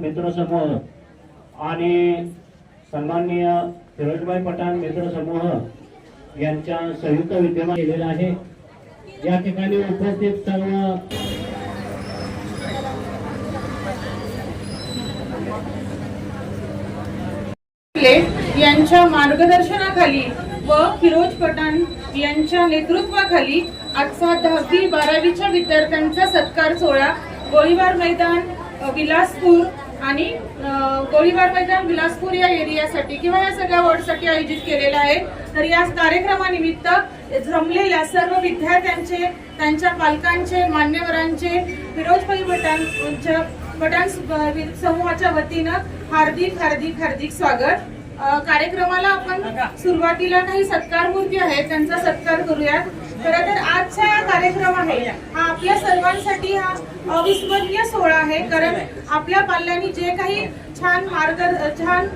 मित्रसमूह आणि सन्माननीय फिरोजभाई पठाण मित्रसमूह यांच्या संयुक्त विद्यमान केलेला आहे. या ठिकाणी उपस्थित सर्व ले यांच्या मार्गदर्शनाखाली व फिरोज पठाण यांच्या नेतृत्वाखाली आजचा दहावी बारावीच्या विद्यार्थ्यांचा सत्कार सोहळा गोळीबार मैदान विलासपूर आणि गोळीबार मैदान विलासपूर या एरियासाठी किंवा या सगळ्या वॉर्डसाठी आयोजित केलेला आहे. तर या कार्यक्रमानिमित्त जमलेल्या सर्व विद्यार्थ्यांचे त्यांच्या पालकांचे मान्यवरांचे फिरोजभाई पठाण पठाण समूहाच्या वतीनं हार्दिक हार्दिक हार्दिक स्वागत. कार्यक्रमाला आपण सुरुवातीला काही सत्कार मूर्ती आहेत त्यांचा सत्कार करूयात. खरं तर आजचा हा कार्यक्रम आहे हा आपल्या सर्वांसाठी हा अविस्मरणीय सोहळा आहे. कारण आपल्या पाल्यांनी जे काही छान मार्ग छान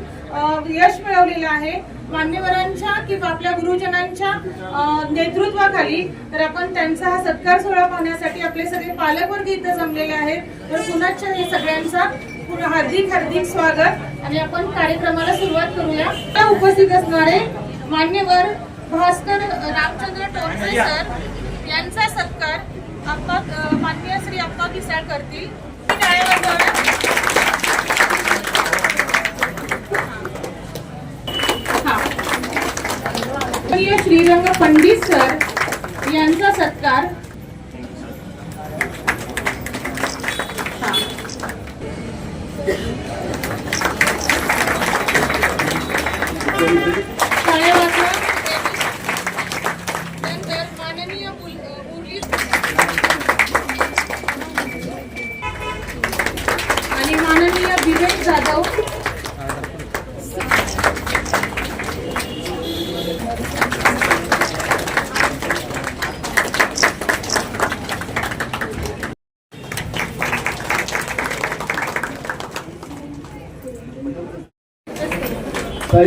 यश मिळवलेलं आहे मान्यवरांच्या किंवा आपल्या गुरुजनांच्या नेतृत्वाखाली तर आपण त्यांचा हा सत्कार सोहळा पाहण्यासाठी आपले सगळे पालकवर्ग इथं जमलेले आहेत. तर पुन्हा हे सगळ्यांचा हार्दिक हार्दिक स्वागत. आणि आपण कार्यक्रमाला सुरुवात करूया. उपस्थित असणारे मान्यवर भास्कर रामचंद्र टोरसे सर यांचा सत्कार आप्पा माननीय श्री आप्पा पिसाळ करतील. श्रीरंग पंडित सर यांचा सत्कार.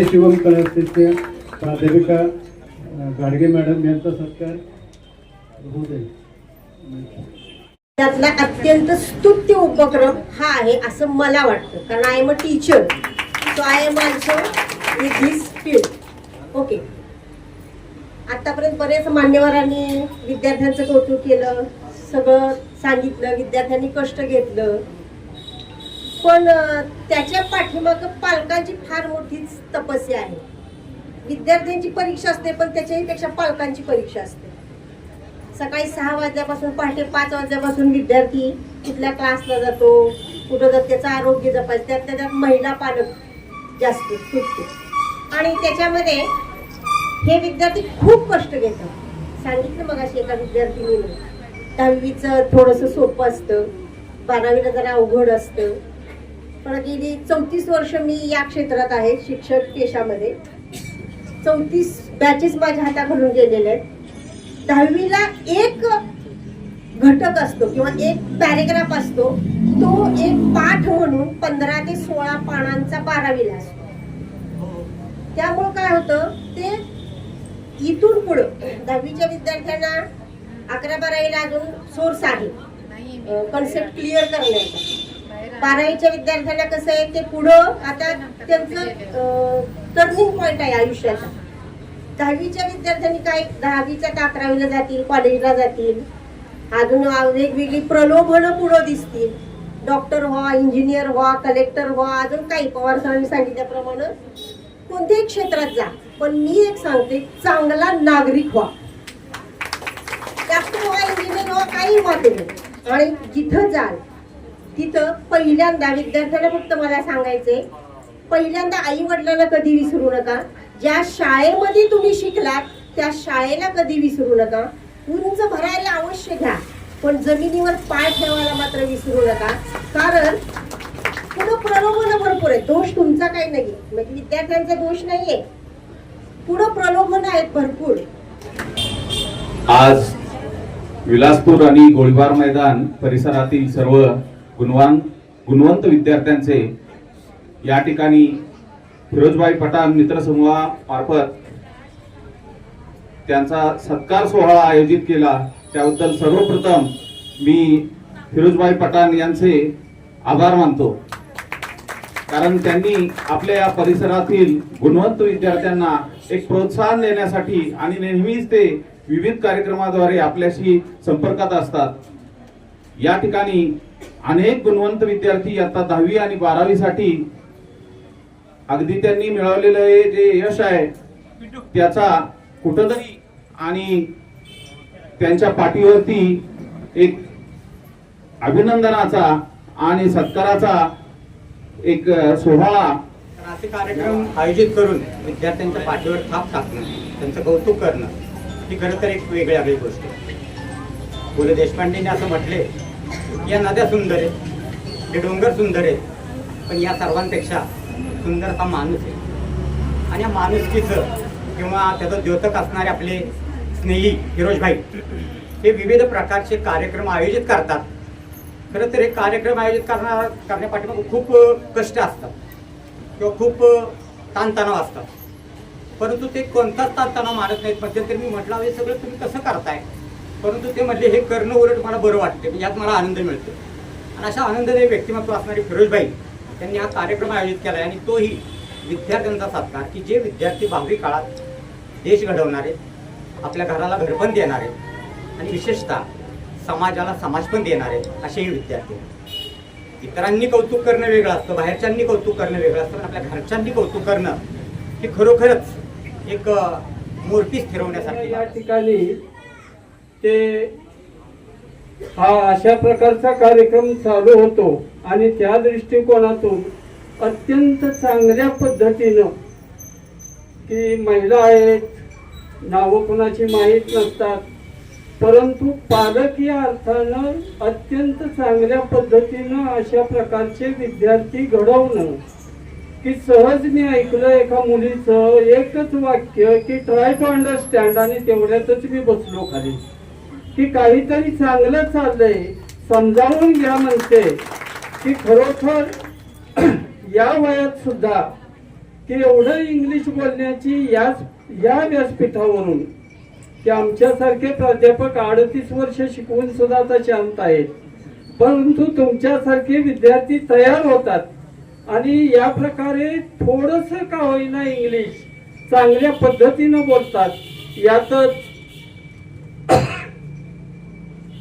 शिवम कळसचे प्राध्यापिका गाडगे मॅडम यांचा सत्कार. होऊ दे. त्यातला अत्यंत स्तुत्य उपक्रम हा आहे असं मला वाटतं. कारण I am a teacher so I am also with this field okay आतापर्यंत बरेच मान्यवरांनी विद्यार्थ्यांचं कौतुक केलं. सगळं सांगितलं. विद्यार्थ्यांनी कष्ट घेतलं. पण त्याच्या पाठीमागं पालकांची फार मोठीच तपस्या आहे. विद्यार्थ्यांची परीक्षा असते पण त्याच्याही पेक्षा पालकांची परीक्षा असते. सकाळी सहा वाजल्यापासून पहाटे पाच वाजल्यापासून विद्यार्थी कुठल्या क्लासला जातो कुठं जात त्याचं आरोग्य जपायचं त्यात त्याच्यात महिला पालक जास्त खूप आणि त्याच्यामध्ये हे विद्यार्थी खूप कष्ट घेतात. सांगितलं मग अशी एका विद्यार्थिनीनं दहावीचं थोडंसं सोपं असतं बारावीला जरा अवघड असतं पण गेली चौतीस वर्ष मी या क्षेत्रात आहे शिक्षक पेशामध्ये चौतीस बॅचेस माझ्या हाताखालून गेलेले आहेत. दहावीला एक घटक असतो किंवा एक पॅरेग्राफ असतो तो एक पाठ म्हणून पंधरा ते सोळा पानांचा बारावीला असतो. त्यामुळं काय होतं ते इथून पुढं दहावीच्या विद्यार्थ्यांना अकरा बारावीला अजून सोर्स आहे. कन्सेप्ट क्लिअर करण्याचा. बारावीच्या विद्यार्थ्यांना कसं आहे ते पुढं आता त्यांचं टर्निंग पॉईंट आहे आयुष्याचा. दहावीच्या विद्यार्थ्यांनी काय दहावीच्या तर अकरावीला जातील कॉलेजला जातील? अजून वेगवेगळी प्रलोभनं पुढं दिसतील. डॉक्टर व्हा इंजिनियर व्हा कलेक्टर व्हा अजून काही. पवार सरांनी सांगितल्याप्रमाणे कोणत्याही क्षेत्रात जा. पण मी एक सांगते चांगला नागरिक व्हा. डॉक्टर व्हा इंजिनियर व्हा काही व्हा तुम्ही आणि जिथं जाल तिथं पहिल्यांदा विद्यार्थ्यांना फक्त मला सांगायचंय पहिल्यांदा आई वडिलांना कधी विसरू नका. ज्या शाळेमध्ये तुम्ही शिकलात त्या शाळेला कधी विसरू नका. उंच भरायला अवश्य घ्या पण जमिनीवर पाय ठेवायला मात्र विसरू नका. कारण पुढं प्रलोभन भरपूर आहे दोष तुमचा काही नाहीये. म्हणजे विद्यार्थ्यांचा दोष नाहीये. पुढं प्रलोभन आहेत भरपूर. आज विलासपूर आणि गोळीबार मैदान परिसरातील सर्व गुणवान गुणवंत विद्यार्थ्यांचे या ठिकाणी फिरोजबाई पठाण मित्रसमूहामार्फत त्यांचा सत्कार सोहळा आयोजित केला. त्याबद्दल सर्वप्रथम मी फिरोजबाई पठाण यांचे आभार मानतो. कारण त्यांनी आपल्या या परिसरातील गुणवंत विद्यार्थ्यांना एक प्रोत्साहन देण्यासाठी आणि नेहमीच ते विविध कार्यक्रमाद्वारे आपल्याशी संपर्कात असतात. या ठिकाणी अनेक गुणवंत विद्यार्थी आता दहावी आणि बारावी साठी अगदी त्यांनी मिळवलेलं हे जे यश आहे त्याचा कुठंतरी आणि त्यांच्या पाठीवरती एक अभिनंदनाचा आणि सत्काराचा एक सोहळा. असे कार्यक्रम आयोजित करून विद्यार्थ्यांच्या पाठीवर थाप टाकणं त्यांचं कौतुक करणं ही खरं तर एक वेगळी आगळी गोष्ट पु ल देशपांडेंनी असं म्हटले या नद्या सुंदर आहेत. हे डोंगर सुंदर आहेत. पण या सर्वांपेक्षा सुंदर हा माणूस आहे. आणि या माणुसकीचं किंवा त्याचं द्योतक असणारे आपले स्नेही हिरोजभाई हे विविध प्रकारचे कार्यक्रम आयोजित करतात. खरं तर हे कार्यक्रम आयोजित करणार करण्यापाठीमागं खूप कष्ट असतात. किंवा खूप ताणतणाव असतात. परंतु ते कोणताच ताणतणाव मानत नाहीत. मध्यंतरी मी म्हटलं हे सगळं तुम्ही कसं करताय? परंतु ते म्हणले हे करणं उलट मला बरं वाटते म्हणजे यात मला आनंद मिळतो आणि अशा आनंददायी व्यक्तिमत्व असणारे फिरोजबाई त्यांनी हा कार्यक्रम आयोजित केला आहे आणि तोही विद्यार्थ्यांचा सत्कार की जे विद्यार्थी भावी काळात देश घडवणारे आपल्या घराला घरपण देणारे आणि विशेषतः समाजाला समाज पण देणारे असेही विद्यार्थी इतरांनी कौतुक करणं वेगळं असतं बाहेरच्यांनी कौतुक करणं वेगळं असतं पण आपल्या घरच्यांनी कौतुक करणं हे खरोखरच एक अ, मोरपीस या ठिकाणी ते हा अशा प्रकारचा कार्यक्रम चालू होतो आणि त्या दृष्टिकोनातून अत्यंत चांगल्या पद्धतीनं की महिला आहेत नावं कुणाची माहीत नसतात परंतु पालक या अर्थानं अत्यंत चांगल्या पद्धतीनं अशा प्रकारचे विद्यार्थी घडवणं की सहज मी ऐकलं एका मुलीचं एकच वाक्य की ट्राय टू अंडरस्टँड आणि तेवढ्यातच मी बसलो खाली. की काहीतरी चांगलं चाललंय. समजावून घ्या म्हणते. की खरोखर या वयात सुद्धा की एवढं इंग्लिश बोलण्याची याच या व्यासपीठावरून की आमच्यासारखे प्राध्यापक अडतीस वर्ष शिकवून सुद्धा आता शांत आहेत. परंतु तुमच्यासारखे विद्यार्थी तयार होतात. आणि या प्रकारे थोडस का होईना इंग्लिश चांगल्या पद्धतीनं बोलतात. यातच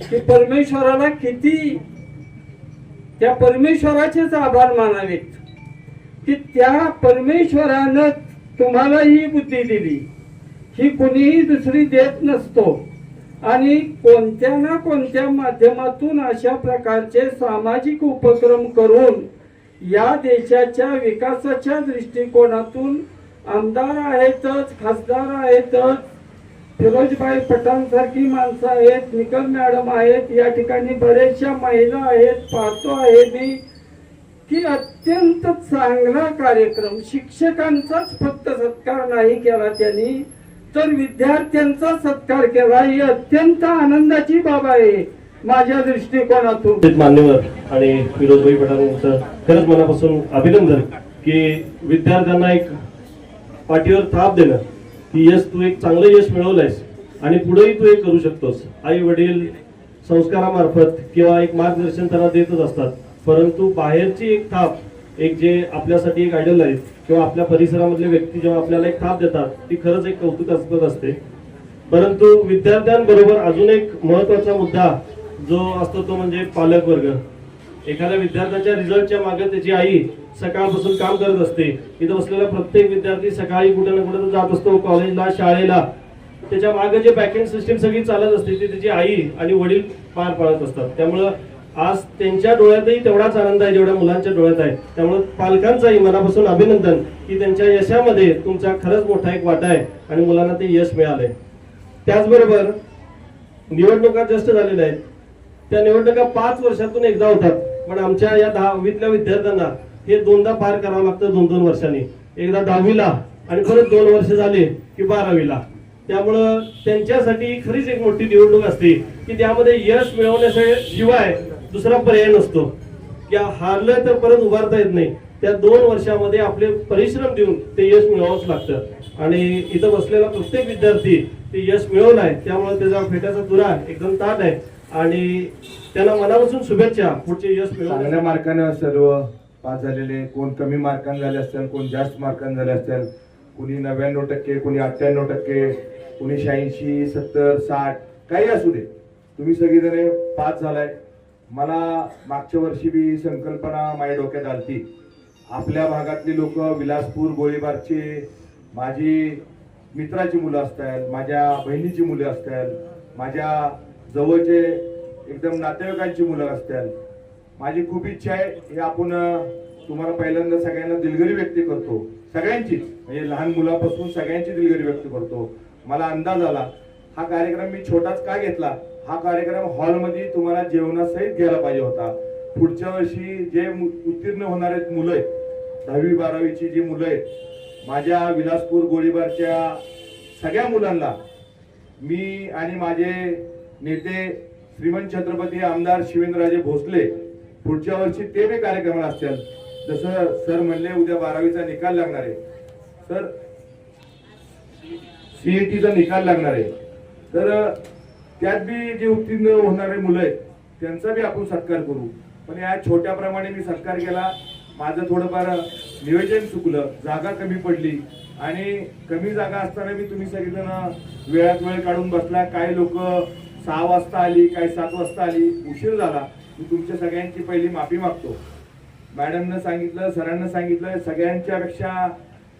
की परमेश्वराला किती त्या परमेश्वराचेच आभार मानावेत. की त्या परमेश्वरानं तुम्हाला ही बुद्धी दिली. ही कुणीही दुसरी देत नसतो. आणि कोणत्या ना कोणत्या माध्यमातून अशा प्रकारचे सामाजिक उपक्रम करून या देशाच्या विकासाच्या दृष्टिकोनातून आमदार आहेतच खासदार आहेतच फिरोजभाई पठाण सारखी माणसं आहेत निकल मॅडम आहेत या ठिकाणी बऱ्याचशा महिला आहेत पाहतो आहे मी. की अत्यंत चांगला कार्यक्रम शिक्षकांचाच फक्त सत्कार नाही केला त्यांनी तर विद्यार्थ्यांचा सत्कार केला ही अत्यंत आनंदाची बाब आहे माझ्या दृष्टिकोनातून. मान्यवर आणि फिरोजभाई पठाण खरंच मनापासून अभिनंदन की विद्यार्थ्यांना एक पाठीवर थाप देणं की यश तू एक चांगलं यश मिळवलंयस आणि पुढेही तू हे करू शकतोस. आई वडील संस्कारामार्फत किंवा एक मार्गदर्शन त्यांना देतच असतात. परंतु बाहेरची एक थाप एक जे आपल्यासाठी एक आयडल आहे किंवा आपल्या परिसरामधले व्यक्ती जेव्हा आपल्याला एक थाप देतात ती खरंच एक कौतुकास्पद असते परंतु विद्यार्थ्यांबरोबर अजून एक महत्त्वाचा मुद्दा जो असतो तो म्हणजे पालक वर्ग एखाद्या विद्यार्थ्याच्या रिझल्टच्या मागे त्याची आई सकाळपासून काम करत असते. इथं बसलेला प्रत्येक विद्यार्थी सकाळी कुठे ना कुठे जात असतो कॉलेजला शाळेला. त्याच्यामागे जे बॅकएंड सिस्टीम सगळी चालत असते ती त्याची आई आणि वडील पार पाडत असतात. त्यामुळं आज त्यांच्या डोळ्यातही तेवढाच आनंद आहे जेवढ्या मुलांच्या डोळ्यात आहे. त्यामुळे पालकांचाही मनापासून अभिनंदन की त्यांच्या यशामध्ये तुमचा खरंच मोठा एक वाटा आहे आणि मुलांना ते यश मिळालंय. त्याचबरोबर निवडणुका जास्त झालेल्या आहेत. त्या निवडणुका पाच वर्षातून एकदा होतात. पण आमच्या या दहावीतल्या विद्यार्थ्यांना हे दोनदा पार करावं लागतं दोन दोन वर्षांनी. एकदा दहावीला आणि परत दोन वर्ष झाले की बारावीला. त्यामुळं त्यांच्यासाठी खरीच एक मोठी निवडणूक असते की त्यामध्ये यश मिळवण्याशिवाय दुसरा पर्याय नसतो. या हारलं तर परत उभारता येत नाही. त्या दोन वर्षामध्ये आपले परिश्रम देऊन ते यश मिळवावंच लागतं. आणि इथं बसलेला प्रत्येक विद्यार्थी ते यश मिळवलाय त्यामुळे त्याचा फेट्याचा तुरा एकदम ताट आहे. आणि त्यांना मनापासून शुभेच्छा पुढचे यश चांगल्या मार्काने सर्व पास झालेले कोण कमी मार्काने झाले असतील कोण जास्त मार्काने झाले असतील कोणी नव्याण्णव टक्के कोणी अठ्ठ्याण्णव टक्के कोणी शहाऐंशी सत्तर साठ काही असू दे. तुम्ही सगळीजण पास झालाय. मला मागच्या वर्षी बी संकल्पना माझ्या डोक्यात आलती. आपल्या भागातली लोक विलासपूर गोळीबारचे माझी मित्राची मुलं असतात माझ्या बहिणीची मुलं असतात माझ्या जवळचे एकदम नातेवाईकांची मुलं असतात. माझी खूप इच्छा आहे हे आपण तुम्हाला पहिल्यांदा सगळ्यांना दिलगिरी व्यक्त करतो. सगळ्यांचीच. म्हणजे लहान मुलापासून सगळ्यांची दिलगिरी व्यक्त करतो. मला अंदाज आला हा कार्यक्रम मी छोटाच का घेतला? हा कार्यक्रम हॉलमध्ये तुम्हाला जेवणासहित घ्यायला पाहिजे होता. पुढच्या वर्षी जे उत्तीर्ण होणार आहेत मुलं आहेत दहावी बारावीची जी मुलं आहेत माझ्या विलासपूर गोळीबारच्या सगळ्या मुलांना मी आणि माझे नेते श्रीमंत छत्रपती आमदार शिवेंद्रराजे भोसले पुढच्या वर्षी ते बी कार्यक्रमाला असतील. जसं सर म्हणले उद्या बारावीचा निकाल लागणार आहे. सर सीईटीचा निकाल लागणार आहे. तर त्यात बी जे उत्तीर्ण होणारे मुलं आहेत त्यांचा बी आपण सत्कार करू. पण या छोट्याप्रमाणे मी सत्कार केला. माझं थोडंफार नियोजन चुकलं. जागा कमी पडली. आणि कमी जागा असताना मी तुम्ही सगळेजण वेळात वेळ काढून बसला. काही लोक सहा वाजता आली काय सात वाजता आली उशीर झाला. मी तुमच्या सगळ्यांची पहिली माफी मागतो. मॅडमनं सांगितलं सरांना सांगितलं सगळ्यांच्या पेक्षा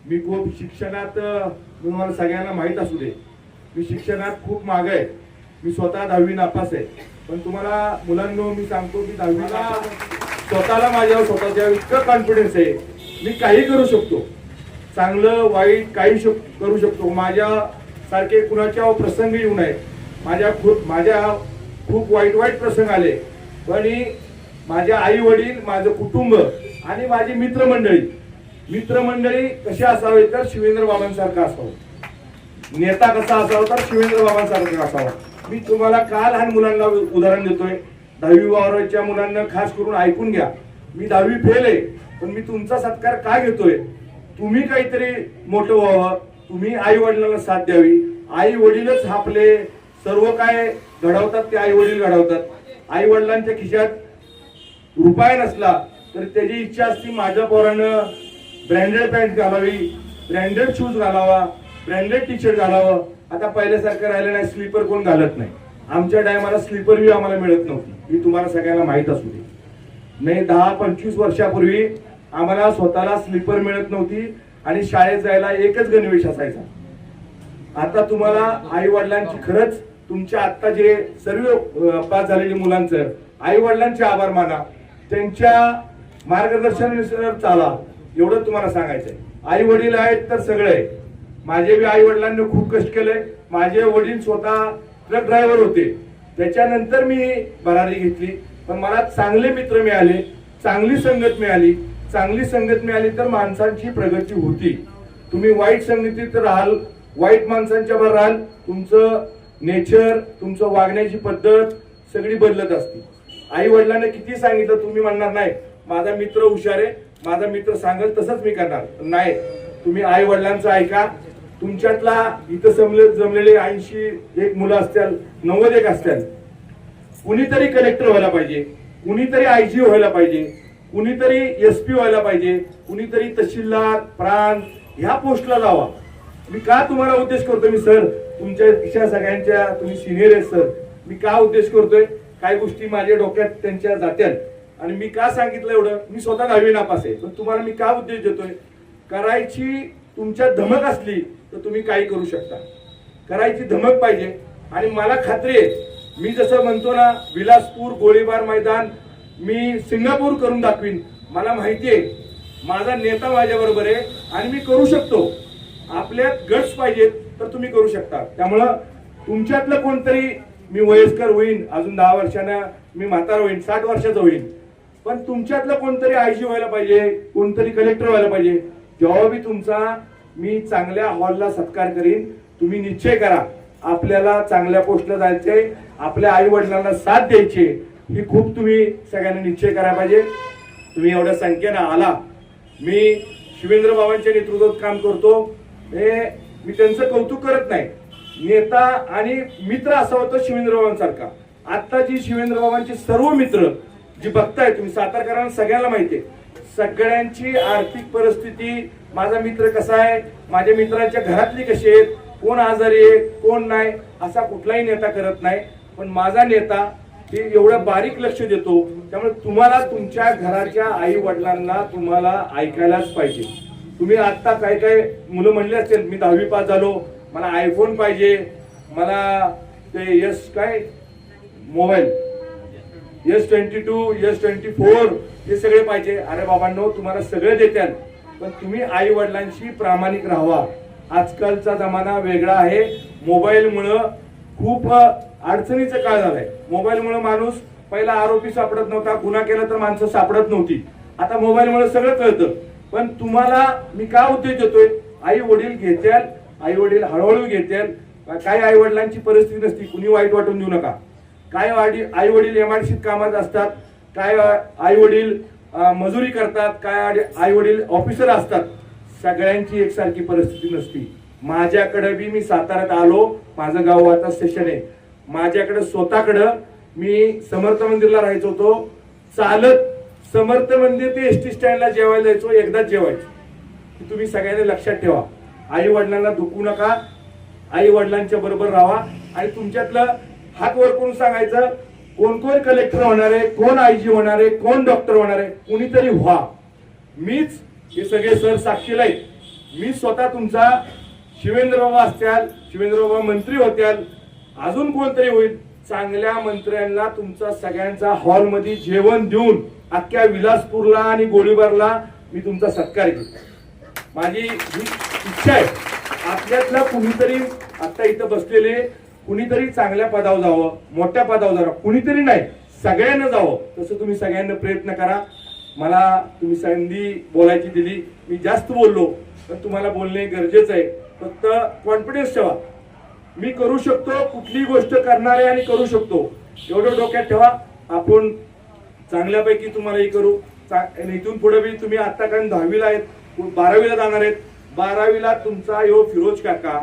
मी खूप शिक्षणात तुम्हाला सगळ्यांना माहीत असू दे. मी शिक्षणात खूप माग आहे. मी स्वतः दहावी नापास आहे. पण तुम्हाला मुलांनो मी सांगतो की दहावीला स्वतःला माझ्यावर स्वतःच्या इतकं कॉन्फिडन्स आहे. मी काही करू शकतो. चांगलं वाईट काही शक- करू शकतो. माझ्यासारखे कुणाच्या प्रसंग येऊ नये. माझ्या खूप माझ्या खूप वाईट वाईट प्रसंग आले. पण ही माझ्या आई वडील माझं कुटुंब आणि माझी मित्रमंडळी मित्रमंडळी कशी असावे तर शिवेंद्र बाबांसारखं असावं. नेता कसा असावा तर शिवेंद्र बाबांसारखा असावा. मी तुम्हाला का लहान मुलांना उदाहरण देतोय. दहावी वावराच्या मुलांना खास करून ऐकून घ्या. मी दहावी फेल आहे पण मी तुमचा सत्कार का घेतोय? तुम्ही काहीतरी मोठं व्हावं. तुम्ही आई वडिलांना साथ द्यावी. आई वडीलच आपले सर्व काय घडवतात ते आई वडील घडवतात. आई वडिलांच्या खिशात रुपये नसला तर त्याची इच्छा असती माझ्या पोरानं ब्रँडेड पॅन्ट घालावी ब्रँडेड शूज घालावा ब्रँडेड टी शर्ट घालावं. आता पहिल्यासारखं राहिलं नाही स्लीपर कोण घालत नाही. आमच्या टायमाला स्लीपर बी आम्हाला मिळत नव्हती. ही तुम्हाला सगळ्यांना माहीत असू दे. नाही दहा पंचवीस वर्षापूर्वी आम्हाला स्वतःला स्लीपर मिळत नव्हती आणि शाळेत जायला एकच गणवेश असायचा. आता तुम्हाला आई वडिलांची खरंच तुमच्या आत्ता जे सर्व पास झालेले मुलांचं आई वडिलांचे आभार माना. त्यांच्या मार्गदर्शनानुसार चाला. एवढं तुम्हाला सांगायचंय. आई वडील आहेत तर सगळे. माझे बी आई वडिलांनी खूप कष्ट केले माझे वडील स्वतः ट्रक ड्रायव्हर होते. त्याच्यानंतर मी भरारी घेतली. पण मला चांगले मित्र मिळाले चांगली संगत मिळाली. चांगली संगत मिळाली तर माणसांची प्रगती होती. तुम्ही वाईट संगतीत राहाल वाईट माणसांच्या भर राहाल तुमचं नेचर तुमचं वागण्याची पद्धत सगळी बदलत असते. आई वडिलांना किती सांगितलं तुम्ही म्हणणार नाही. माझा मित्र हुशार आहे माझा मित्र सांगेल तसंच मी करणार. नाही तुम्ही आई वडिलांचं ऐका. तुमच्यातला इथं समले जमलेले ऐंशी एक मुलं असतील नव्वद एक असतील कुणीतरी कलेक्टर व्हायला पाहिजे कुणीतरी आयजी व्हायला पाहिजे कुणीतरी एस पी व्हायला पाहिजे कुणीतरी तहसीलदार प्रांत ह्या पोस्टला लावा. मी का तुम्हाला उद्देश करतो मी सर? तुमच्या दिशा सगळ्यांच्या तुम्ही सिनियर आहेत सर मी का उद्देश करतोय? काही गोष्टी माझ्या डोक्यात त्यांच्या जात्यात. आणि मी का सांगितलं एवढं? मी स्वतः दहावी नापास आहे. पण तुम्हाला मी का उद्देश देतोय? करायची तुमच्यात धमक असली तर तुम्ही काही करू शकता. करायची धमक पाहिजे. आणि मला खात्री आहे मी जसं म्हणतो ना विलासपूर गोळीबार मैदान मी सिंगापूर करून दाखवीन. मला माहिती आहे माझा नेता माझ्याबरोबर आहे. आणि मी करू शकतो. आपल्यात गट्स पाहिजेत. तर तुम्ही करू शकता. त्यामुळं तुमच्यातलं कोणतरी मी वयस्कर होईन अजून दहा वर्षानं मी म्हातार होईन साठ वर्षाचा होईन. पण तुमच्यातलं कोणतरी आयजी व्हायला पाहिजे कोणतरी कलेक्टर व्हायला पाहिजे जेव्हा बी तुमचा मी चांगल्या हॉलला सत्कार करीन तुम्ही निश्चय करा आपल्याला चांगल्या पोस्टला जायचंय आपल्या आई वडिलांना साथ द्यायची ही खूप तुम्ही सगळ्यांना निश्चय करायला पाहिजे. तुम्ही एवढ्या संख्येनं आला. मी शिवेंद्र बाबांच्या नेतृत्वात काम करतो. हे मी त्यांचं कौतुक करत नाही. नेता आणि मित्र असावा तो शिवेंद्र बाबांसारखा आत्ताची शिवेंद्र बाबांची सर्व मित्र जी बघताय तुम्ही सातारकरांना सगळ्यांना माहिती आहे. सगळ्यांची आर्थिक परिस्थिती माझा मित्र कसा आहे माझ्या मित्रांच्या घरातली कशी आहेत कोण आजारी आहे कोण नाही असा कुठलाही नेता करत नाही. पण माझा नेता ते एवढं बारीक लक्ष देतो त्यामुळे तुम्हाला तुमच्या घराच्या आई वडिलांना तुम्हाला ऐकायलाच पाहिजे. तुम्ही आत्ता काय काय मुलं म्हणले असतील मी दहावी पास झालो मला आयफोन पाहिजे मला ते यस काय? Mobile. Yes twenty two yes twenty four हे सगळे पाहिजे. अरे बाबांनो तुम्हाला सगळे देतात पण तुम्ही आई वडिलांशी प्रामाणिक राहावा. आजकालचा जमाना वेगळा आहे. मोबाईलमुळं खूप अडचणीचं काळ झालंय. मोबाईलमुळं माणूस पहिला आरोपी सापडत नव्हता गुन्हा केला तर माणसं सापडत नव्हती. आता मोबाईलमुळे सगळं कळतं. पण तुम्हाला मी का उद्देश देतोय? आई वडील घेत्याल आई वडील हळूहळू घेत्याल काही आई वडिलांची परिस्थिती नसती कुणी वाईट वाटून देऊ नका. काय आई वडील एमआयडीसीत कामात असतात काय आई वडील मजुरी करतात काय आई वडील ऑफिसर असतात सगळ्यांची एकसारखी परिस्थिती नसती. माझ्याकडे बी मी साताऱ्यात आलो माझं गाव आता स्टेशन आहे. माझ्याकडे स्वतःकडं मी समर्थ मंदिरला राहायचो होतो. चालत समर्थ मंदिर ते एस टी स्टँडला जेवायला जायचो एकदाच जेवायचो. की तुम्ही सगळ्यांनी लक्षात ठेवा. आई वडिलांना दुखू नका. आई वडिलांच्या बरोबर राहा. आणि तुमच्यातलं हात वर करून सांगायचं कोण कोण कलेक्टर होणार आहे कोण आयजी होणार आहे कोण डॉक्टर होणार आहे कुणीतरी व्हा. मीच हे सगळे सर साक्षीला मी स्वतः तुमचा शिवेंद्र बाबा असत्याल शिवेंद्र बाबा मंत्री होत्याल अजून कोणतरी होईल. चांगल्या मंत्र्यांना तुमचा सगळ्यांचा हॉलमध्ये जेवण देऊन अख्ख्या विलासपूरला आणि गोळीबारला मी तुमचा सत्कार केला माझी ही इच्छा आहे आपल्यातला कुणीतरी आता इथं बसलेले कुणीतरी चांगल्या पदावर जावं मोठ्या पदावर जावं कुणीतरी नाही सगळ्यांना जावं तसं तुम्ही सगळ्यांना प्रयत्न करा. मला तुम्ही संधी बोलायची दिली मी जास्त बोललो पण तुम्हाला बोलणे गरजेचं आहे. फक्त कॉन्फिडन्स ठेवा. मी करू शकतो कुठली गोष्ट करणार आहे आणि करू शकतो. एवढं डोक्यात ठेवा. आपण चांगल्यापैकी तुम्हाला हे करू. चा- इथून पुढे बी तुम्ही आता कारण दहावीला आहेत बारावीला जाणार आहेत. बारावीला तुमचा यो फिरोज काका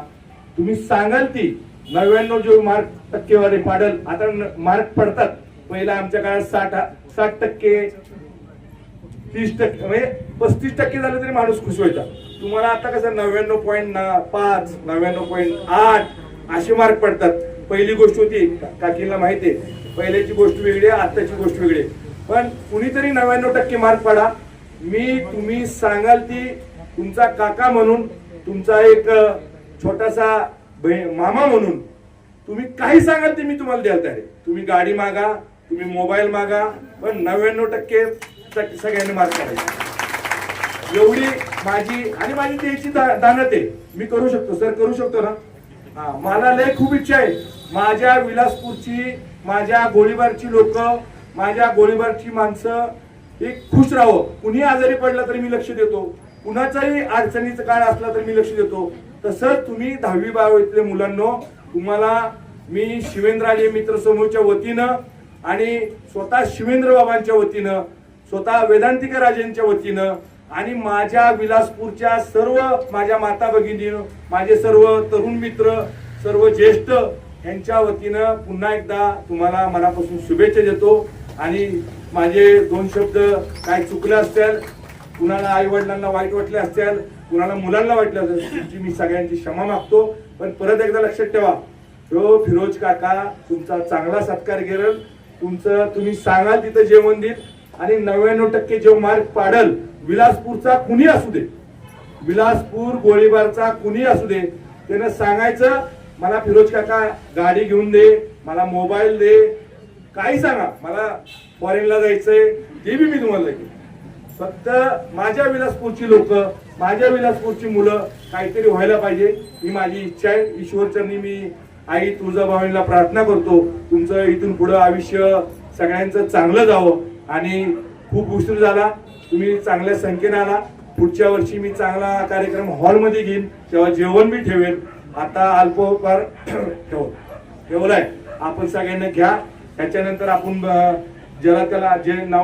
तुम्ही सांगाल ती. नव्याण्णव जो मार्क टक्केवारी पाडल आता मार्क पडतात. पहिला आमच्या काळात साठ साठ टक्के तीस टक्के म्हणजे पस्तीस टक्के झाले तरी माणूस खुश व्हायचा. तुम्हाला आता कसं नव्याण्णव पॉईंट पाच नव्याण्णव पॉईंट आठ असे मार्क पडतात. पहिली गोष्ट होती काकींना काकीला माहिती आहे पहिल्याची गोष्ट वेगळी आहे आत्ताची गोष्ट वेगळी आहे. पण कुणीतरी नव्याण्णव टक्के मार्क पडा. मी तुम्ही सांगाल ती तुमचा काका म्हणून तुमचा एक छोटासा मामा म्हणून. तुम्ही काही सांगाल ते मी तुम्हाला द्यायला तयार आहे. तुम्ही गाडी मागा तुम्ही मोबाईल मागा पण नव्याण्णव टक्के सगळ्यांनी मार्क करायचे एवढी माझी आणि माझी त्याची दानत आहे. मी करू शकतो सर करू शकतो ना? हा मला लय खूप इच्छा आहे. माझ्या विलासपूरची माझ्या गोळीबारची लोक माझ्या गोळीबारची माणसं हे खुश राहो कुणी आजारी पडला तरी मी लक्ष देतो. कुणाचाही अडचणीचा काळ असला तरी मी लक्ष देतो. तसंच तुम्ही दहावी बारावीतले मुलांनो तुम्हाला मी शिवेंद्राजे मित्र समूहच्या वतीनं आणि स्वतः शिवेंद्र बाबांच्या वतीनं स्वतः वेदांतिका राजेंच्या वतीनं आणि माझ्या विलासपूरच्या सर्व माझ्या माता भगिनी माझे सर्व तरुण मित्र सर्व ज्येष्ठ यांच्या वतीनं पुन्हा एकदा तुम्हाला मनापासून शुभेच्छा देतो. आणि माझे दोन शब्द काय चुकले असतील कुणाला आई वडिलांना वाईट वाटले असतील कुणाला मुलांना वाटले असेल तुमची मी सगळ्यांची क्षमा मागतो. पण परत एकदा लक्षात ठेवा हो फिरोज काका तुमचा चांगला सत्कार घेरल तुमचं तुम्ही सांगाल तिथं जेवण देईल. आणि नव्याण्णव टक्के जो मार्क पाडल विलासपूरचा कुणी असू दे. विलासपूर गोळीबारचा कुणी असू दे. त्यानं सांगायचं मला फिरोज काका गाडी घेऊन दे मला मोबाईल दे. काही सांगा मला फॉरेनला जायचंय ते बी मी तुम्हाला देईन. फक्त माझ्या विलासपूरची लोक माझ्या विलासपूरची मुलं काहीतरी व्हायला पाहिजे ही माझी इच्छा आहे. ईश्वरचरणी मी आई तुळजाभवानीला प्रार्थना करतो. तुमचं इथून पुढं आयुष्य सगळ्यांचं चांगलं जावं. आणि खूप उशीर झाला. तुम्ही चांगल्या संख्येने आला. पुढच्या वर्षी मी चांगला कार्यक्रम हॉलमध्ये घेईन. तेव्हा जेवण मी ठेवेन आता अल्पोपहार ठेव ठेवलाय. आपण सगळ्यांना घ्या. त्याच्यानंतर आपण अं, ज्याला त्याला जे नाव